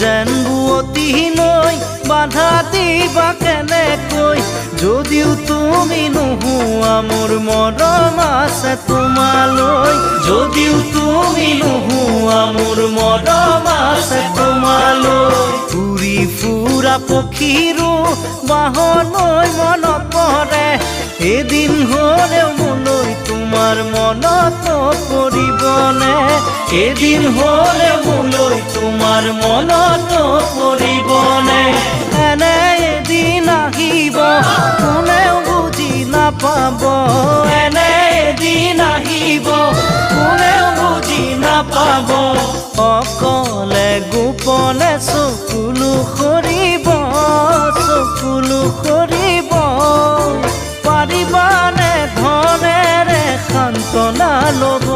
যেন বুৱতী নৈ বাধা দিবা কেনেকৈ যদিও তুমি নোহোৱা মোৰ মৰম আছে তোমালৈ যদিও তুমি নোহোৱা মোৰ মৰম আছে তোমালৈ উৰি ফুৰা পক্ষীৰো বাহলৈ মনত পৰে এদিন হ'লেও মোলৈ তোমাৰ মনত পৰিবনে এদিন হ'লেও মই তোমাৰ মনত পৰিবনে এনে এদিন আহিব, কোনেও বুজি নাপাব। এনে এদিন আহিব, কোনেও বুজি নাপাব। অকলে গোপনে চকুলো সৰিব চকুলো সৰিব। পাৰিবানে ধনেৰে সান্তনা ল'ব।